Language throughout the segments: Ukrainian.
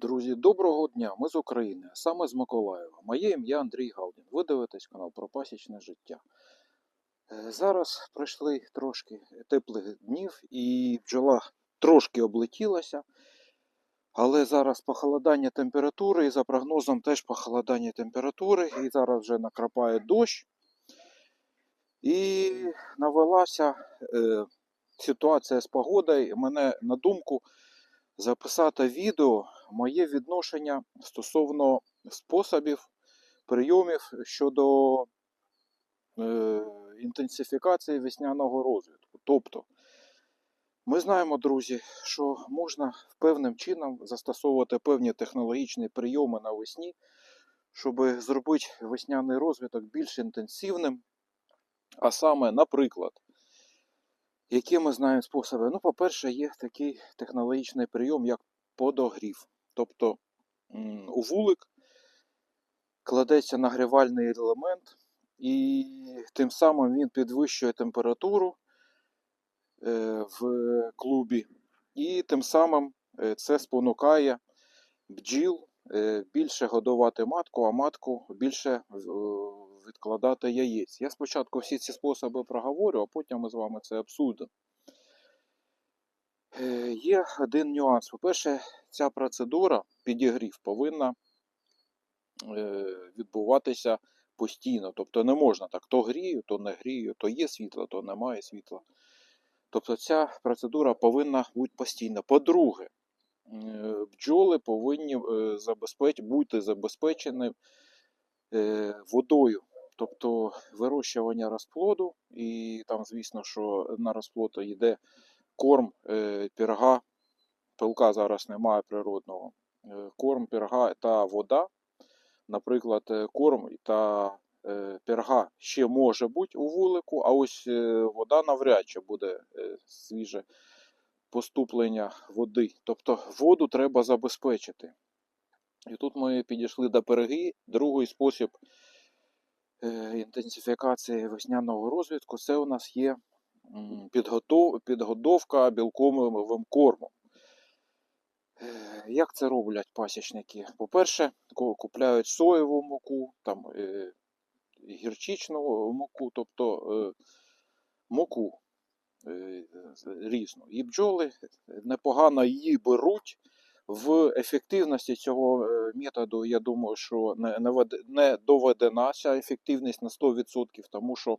Друзі, доброго дня! Ми з України, саме з Миколаєва. Моє ім'я Андрій Галдін. Ви дивитесь канал про пасічне життя. Е, Зараз пройшли трошки теплих днів і бджола трошки облетілася. Але зараз похолодання температури, і за прогнозом теж похолодання температури, і зараз вже накрапає дощ. І навелася е, ситуація з погодою. Мене на думку записати відео моє відношення стосовно способів, прийомів щодо е, інтенсифікації весняного розвитку. Тобто, ми знаємо, друзі, що можна певним чином застосовувати певні технологічні прийоми навесні, щоб зробити весняний розвиток більш інтенсивним. А саме, наприклад, які ми знаємо способи? Ну, по-перше, є такий технологічний прийом, як подогрів. Тобто у вулик кладеться нагрівальний елемент, і тим самим він підвищує температуру е, в клубі, і тим самим е, це спонукає бджіл е, більше годувати матку, а матку більше відкладати яєць. Я спочатку всі ці способи проговорю, а потім ми з вами це обсудимо. Е, Є один нюанс. По-перше, ця процедура підігрів повинна е, відбуватися постійно. Тобто не можна так, то грію, то не грію, то є світло, то немає світла. Тобто ця процедура повинна бути постійна. По-друге, е, бджоли повинні бути забезпечені водою. Тобто вирощування розплоду, і там, звісно, що на розплод йде корм е, пірга, пилка зараз немає природного, е, корм пірга та вода. Наприклад, е, корм та пірга ще може бути у вулику, а ось вода навряд чи буде свіже поступлення води. Тобто воду треба забезпечити. І тут ми підійшли до переги. Другий спосіб інтенсифікації весняного розвитку це у нас є підгодовка білковим кормом. Е, Як це роблять пасічники? По-перше, купляють соєву муку, там, е, гірчичну муку, тобто е, муку різну. І бджоли непогано її беруть. В ефективності цього методу, я думаю, що не доведена ця ефективність на 100%, тому що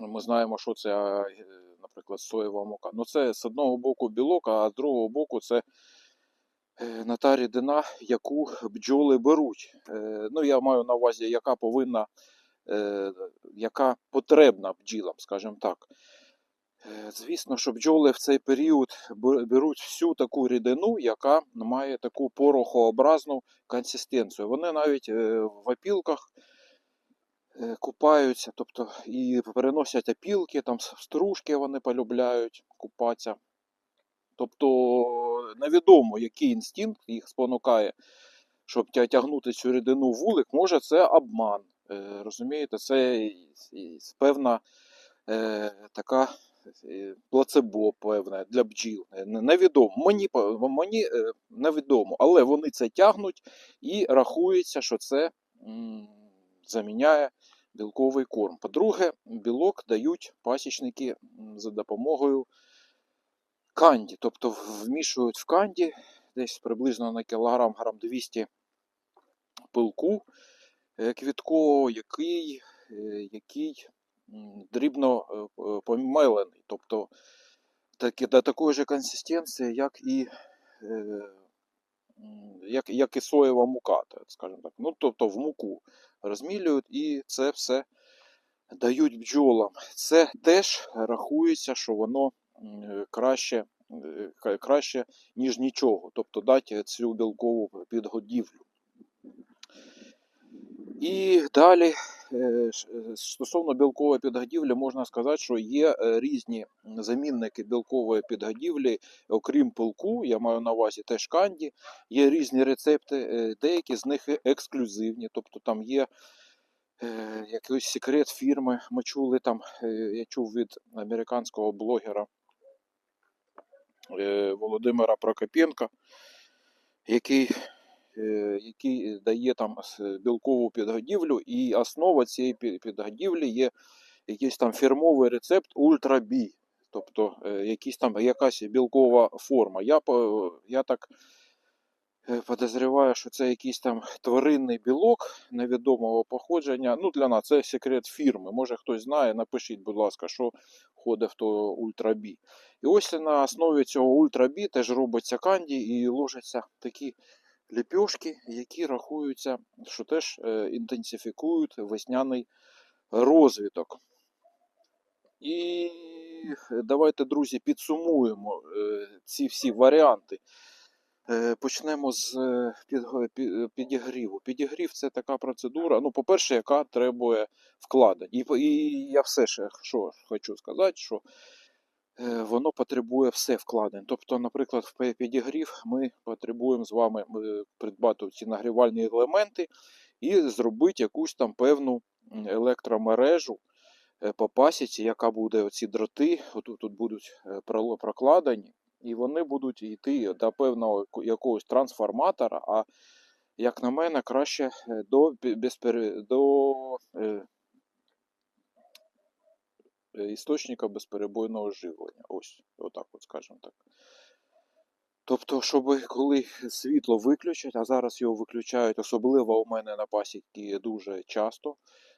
ми знаємо, що це, е, наприклад, соєва мука. Ну, це з одного боку білок, а з другого боку це е, не та рідина, яку бджоли беруть. Е, Ну, я маю на увазі, яка повинна, яка потрібна бджілам, скажімо так. Звісно, що бджоли в цей період беруть всю таку рідину, яка має таку порохообразну консистенцію. Вони навіть в опілках купаються, тобто і переносять опілки, там стружки вони полюбляють купатися. Тобто невідомо, який інстинкт їх спонукає, щоб тягнути цю рідину вулик, може це обман. Е, Розумієте, це певна е, така е, плацебо певне для бджіл. Е, Невідомо. Мені, мені е, невідомо, але вони це тягнуть і рахується, що це заміняє білковий корм. По-друге, білок дають пасічники за допомогою канді, тобто вмішують в канді десь приблизно на кілограм грам 200 пилку е, квіткового, який, е, який дрібно е, помелений, тобто до такої ж консистенції, як і, як, як і соєва мука, скажімо так. Ну, тобто в муку розмілюють і це все дають бджолам. Це теж рахується, що воно краще, е, краще ніж нічого. Тобто дати цю білкову підгодівлю. І далі, е, е, стосовно білкової підгодівлі, можна сказати, що є е, різні замінники білкової підгодівлі, окрім пилку, я маю на увазі теж канді, є різні рецепти, деякі з них ексклюзивні, тобто там є якийсь секрет фірми. Ми чули там, я чув від американського блогера Володимира Прокопенка, який, який дає там білкову підгодівлю, і основа цієї підгодівлі є якийсь там фірмовий рецепт Ультра Бі. Тобто е, якісь там якась білкова форма. Я, я так е, подозріваю, що це якийсь там тваринний білок невідомого походження. Ну, для нас це секрет фірми. Може хтось знає, напишіть, будь ласка, що входить в то Ультра Бі. І ось на основі цього Ультра Бі теж робиться канді і ложаться такі ліпьошки, які рахуються, що теж е, інтенсифікують весняний розвиток. І давайте, друзі, підсумуємо е, ці всі варіанти. Е, Почнемо з підігріву. Підігрів це така процедура, ну, по-перше, яка требує вкладень. І, і я все ще що хочу сказати, що воно потребує все вкладень. Тобто, наприклад, в підігрів ми потребуємо з вами е, придбати ці нагрівальні елементи і зробити якусь там певну електромережу е, по пасіці, яка буде оці дроти, отут тут будуть е, прокладені, і вони будуть йти до певного якогось трансформатора, а як на мене, краще е, до, бе- до е, е, істочника безперебойного живлення. Ось, отак от скажемо так. Тобто, щоб коли світло виключать, а зараз його виключають, особливо у мене на пасіці дуже часто,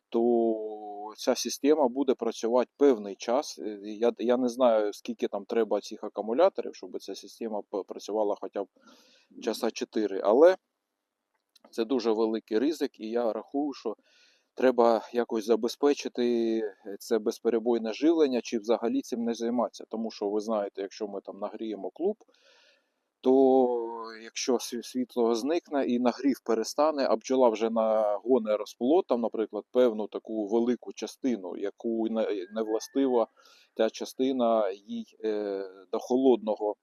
то ця система буде працювати певний час. Е, Я, я не знаю, скільки там треба цих акумуляторів, щоб ця система працювала хоча б часа 4, але це дуже великий ризик, і я рахую, що треба якось забезпечити е, це безперебойне живлення, чи взагалі цим не займатися. Тому що ви знаєте, якщо ми там нагріємо клуб, то якщо світло зникне і нагрів перестане, а бджола вже нагоне розплод, там, наприклад, певну таку велику частину, яку не, властива ця частина їй е, до холодного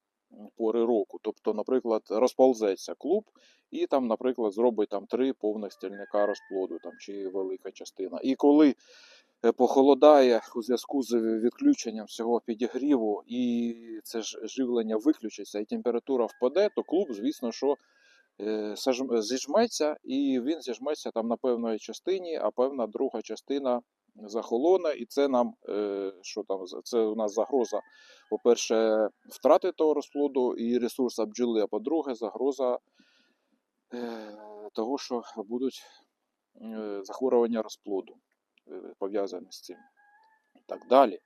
пори року. Тобто, наприклад, розползеться клуб, і там, наприклад, зробить там три повних стільника розплоду, там чи велика частина. І коли е, похолодає у зв'язку з відключенням всього підігріву, і це ж живлення виключиться, і температура впаде, то клуб, звісно, що е, зіжметься, і він зіжметься там на певної частині, а певна друга частина захолоне, і це нам, е, що там, це у нас загроза, по-перше, втрати того розплоду і ресурсу бджоли, а по-друге, загроза е, того, що будуть е, захворювання розплоду пов'язані з цим. Так далі.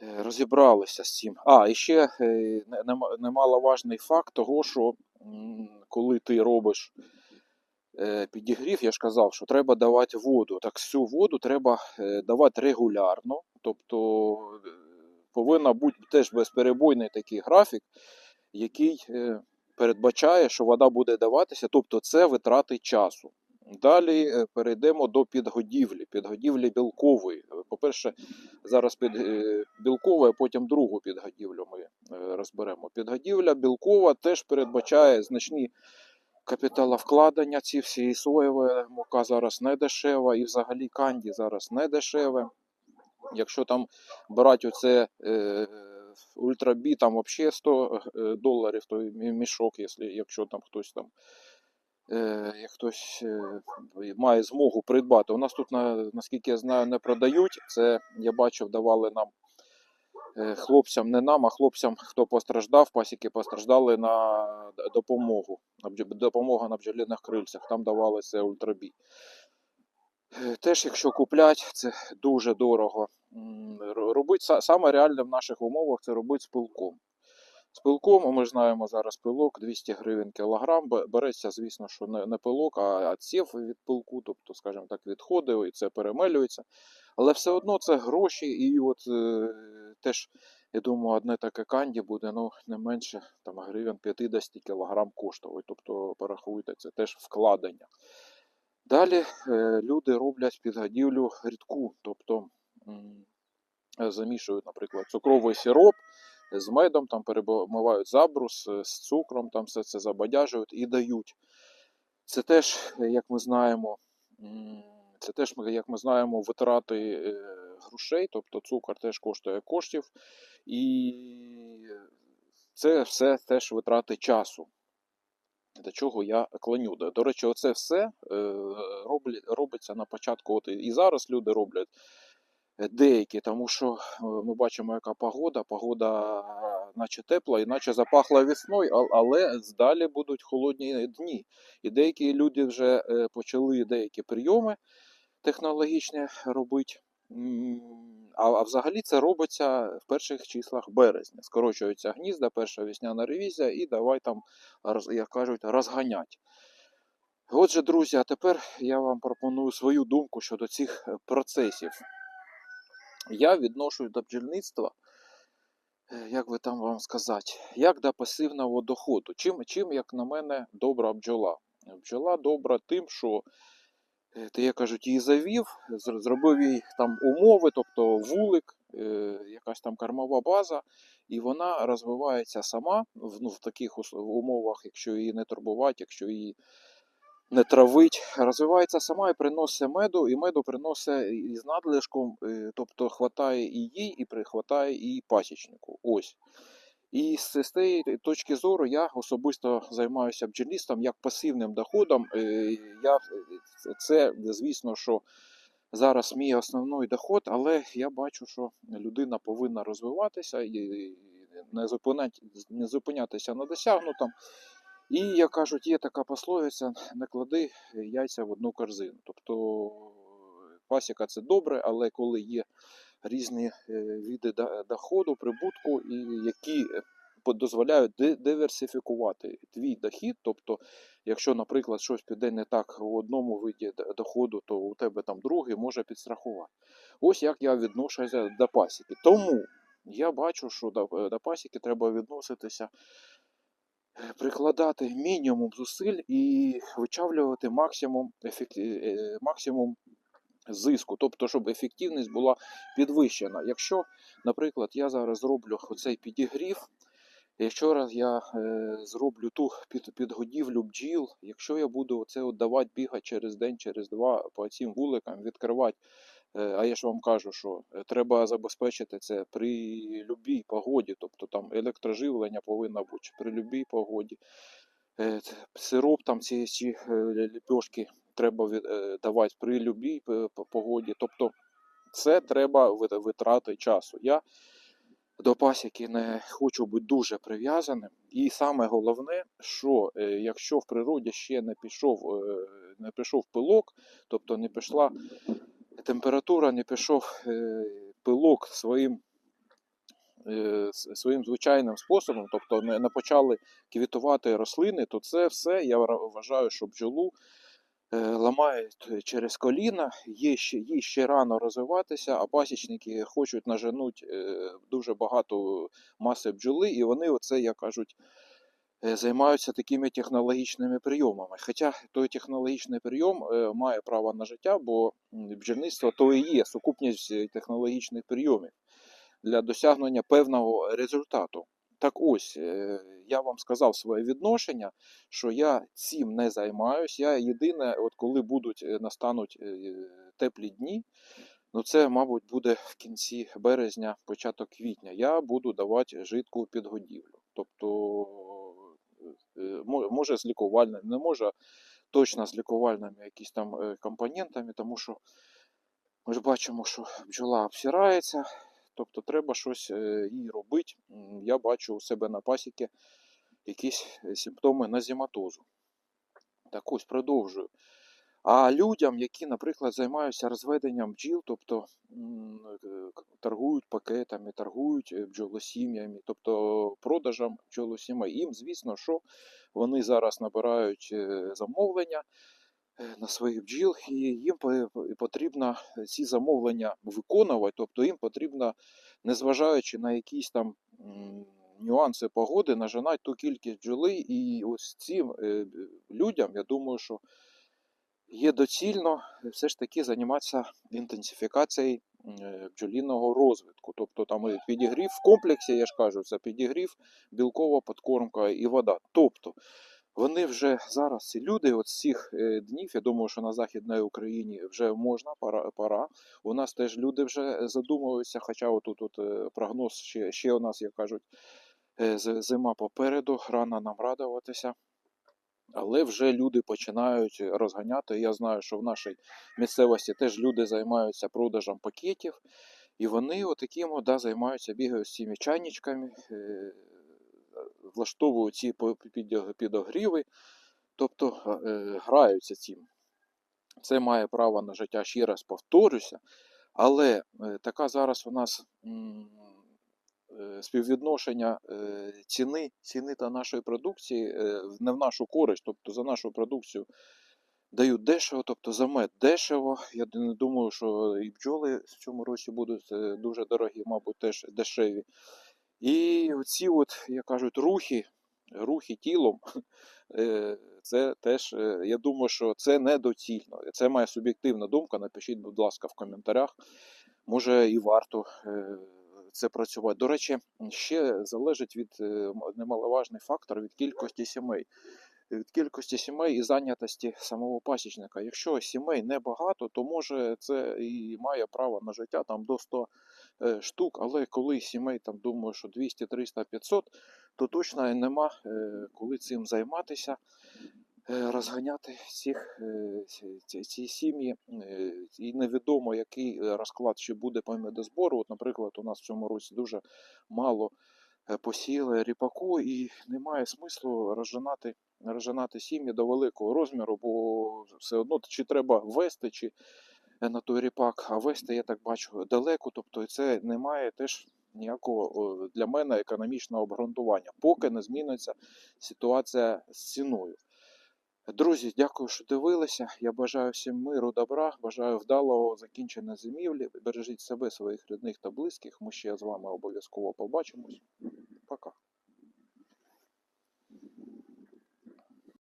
Розібралися з цим. А, і ще не- нема- немаловажний факт того, що коли ти робиш підігрів, я ж казав, що треба давати воду. Так всю воду треба е, давати регулярно. Тобто е, повинна бути теж безперебойний такий графік, який е, передбачає, що вода буде даватися, тобто це витрати часу. Далі е, перейдемо до підгодівлі, підгодівлі білкової. Е, По-перше, зараз під е, білкову, а потім другу підгодівлю ми е, розберемо. Підгодівля білкова теж передбачає значні капіталовкладення. Ці всі і соєва мука зараз не дешева, і взагалі канді зараз не дешеве. Якщо там брати оце е, ультрабі, там взагалі 100 е, доларів мі- мішок, якщо, там хтось там е, як хтось е, має змогу придбати. У нас тут, наскільки я знаю, не продають. Це я бачив, давали нам хлопцям, не нам, а хлопцям, хто постраждав, пасіки постраждали на допомогу. Допомога на бджолиних крильцях. Там давалося ультрабій. Е, Теж, якщо куплять, це дуже дорого. Робить саме реальне в наших умовах це робити з пилком. З пилком, ми знаємо зараз пилок 200 гривень кілограм. Береться, звісно, що не, пилок, а отсів від пилку, тобто, скажімо так, відходи, і це перемелюється. Але все одно це гроші, і от е, теж, я думаю, одне таке канді буде ну, не менше там, гривень 50 кілограм коштувати. Тобто, порахуйте, це теж вкладення. Далі е, люди роблять підгодівлю рідку, тобто замішують, наприклад, цукровий сироп з медом, там перемивають забрус е, з цукром, там все це забадяжують і дають. Це теж, як ми знаємо, це теж, як ми знаємо, витрати е, грошей, тобто цукор теж коштує коштів, і це все теж витрати часу. до чого я клоню. До, речі, оце все е, робиться на початку. От і- зараз люди роблять деякі, тому що е, ми бачимо, яка погода. Погода е, наче тепла, і наче запахла весною, але далі будуть холодні дні. І деякі люди вже е, почали деякі прийоми технологічні робити. А, а взагалі це робиться в перших числах березня. Скорочуються гнізда, перша весняна ревізія, і давай там, як кажуть, розганять. Отже, друзі, а тепер я вам пропоную свою думку щодо цих процесів. Я відношусь до бджільництва, е, як би там вам сказати, як до пасивного доходу. Чим, чим як на мене, добра бджола? Бджола добра тим, що е, ти, як кажуть, її завів, зробив їй там умови, тобто вулик, е, якась там кормова база, і вона розвивається сама ну, в таких умовах, якщо її не турбувати, якщо її не травить, розвивається сама і приносить меду, і меду приносить із надлишком, е, тобто хватає і їй, і прихватає і пасічнику. Ось. І з цієї точки зору я особисто займаюся бджільництвом як пасивним доходом. Е, Я, е, це, звісно, що зараз мій основний доход, але я бачу, що людина повинна розвиватися і не зупинятися на досягнутому. І, як кажуть, є така пословиця: не клади яйця в одну корзину. Тобто пасіка це добре, але коли є різні е, види доходу, прибутку, і які е, дозволяють диверсифікувати твій дохід. Тобто, якщо, наприклад, щось піде не так у одному виді доходу, то у тебе там другий може підстрахувати. Ось як я відношуся до пасіки. Тому я бачу, що до, е, пасіки треба відноситися е, прикладати мінімум зусиль і вичавлювати максимум, ефект... е, максимум зиску, тобто, щоб ефективність була підвищена. Якщо, наприклад, я зараз зроблю оцей підігрів, якщо раз я е, зроблю ту під, підгодівлю бджіл, якщо я буду от давати бігати через день, через два по цим вуликам, відкривати. Е, А я ж вам кажу, що е, треба забезпечити це при любій погоді, тобто там електроживлення повинно бути при любій погоді. Е, Сироп там ці, ці ліпьошки треба давати при любій погоді. Тобто це треба витрати часу. Я до пасіки не хочу бути дуже прив'язаним. І саме головне, що якщо в природі ще не пішов, не пішов пилок, тобто не пішла температура, не пішов е, пилок своїм, е, своїм звичайним способом, тобто не, почали квітувати рослини, то це все я вважаю, що бджолу е, ламають через коліна, є ще, їй ще рано розвиватися, а пасічники хочуть наженуть дуже багато маси бджоли, і вони оце, як кажуть, займаються такими технологічними прийомами. Хоча той технологічний прийом е, має право на життя, бо бджільництво то і є сукупність е, технологічних прийомів для досягнення певного результату. Так ось, е, я вам сказав своє відношення, що я цим не займаюсь. Я єдине, от коли будуть е, настануть е, теплі дні, ну це, мабуть, буде в кінці березня, початок квітня. Я буду давати жидку підгодівлю. Тобто, е, може з лікувальним, не може точно з лікувальними якісь там е, компонентами, тому що ми ж бачимо, що бджола обсирається, тобто треба щось е, їй робити. Я бачу у себе на пасіки якісь симптоми симптоми назіматозу. Так ось продовжую. А людям, які, наприклад, займаються розведенням бджіл, тобто е, торгують пакетами, торгують е, бджолосім'ями, тобто продажем бджолосімей, їм, звісно, що вони зараз набирають е, замовлення на своїх бджіл, і їм по- по- потрібно ці замовлення виконувати, тобто їм потрібно, незважаючи на якісь там нюанси погоди, нажинати ту кількість бджоли, і ось цим людям, я думаю, що є доцільно все ж таки займатися інтенсифікацією е, бджоліного розвитку. Тобто там і підігрів в комплексі, я ж кажу, це підігрів, білкова подкормка і вода. Тобто вони вже зараз, ці люди, от з цих е, днів, я думаю, що на Західній Україні вже можна, пора. пора. У нас теж люди вже задумуються, хоча отут от, е, прогноз ще, ще у нас, як кажуть, зима попереду, рано нам радуватися. Але вже люди починають розганяти. Я знаю, що в нашій місцевості теж люди займаються продажем пакетів, і вони отаким да, займаються, бігають з цими чайничками, е, влаштовують ці підогріви, тобто е, граються цим. Це має право на життя, ще раз повторюся. Але е, така зараз у нас співвідношення е, ціни, ціни та нашої продукції е, не в нашу користь, тобто за нашу продукцію дають дешево, тобто за мед дешево. Я не думаю, що і бджоли в цьому році будуть е, дуже дорогі, мабуть, теж дешеві. І оці, от, як кажуть, рухи, рухи тілом, е, це теж, е, я думаю, що це недоцільно. Це моя суб'єктивна думка. Напишіть, будь ласка, в коментарях. Може і варто е, це працювати. До речі, ще залежить від е, немаловажний фактор від кількості сімей. Від кількості сімей і зайнятості самого пасічника. Якщо сімей небагато, то може це і має право на життя там до 100 е, штук, але коли сімей там думаю, що 200, 300, 500, то точно нема е, коли цим займатися, розганяти цих, е, ці- сім'ї. Е, І невідомо, який е, розклад ще буде по медозбору. От, наприклад, у нас в цьому році дуже мало е, посіяли ріпаку, і немає смислу розжинати, розжинати сім'ї до великого розміру, бо все одно чи треба вести, чи е, на той ріпак, а вести, я так бачу, далеко. Тобто це не має теж ніякого для мене економічного обґрунтування, поки не зміниться ситуація з ціною. Друзі, дякую, що дивилися. Я бажаю всім миру, добра, бажаю вдалого закінчення зимівлі. Бережіть себе, своїх рідних та близьких. Ми ще з вами обов'язково побачимось. Пока.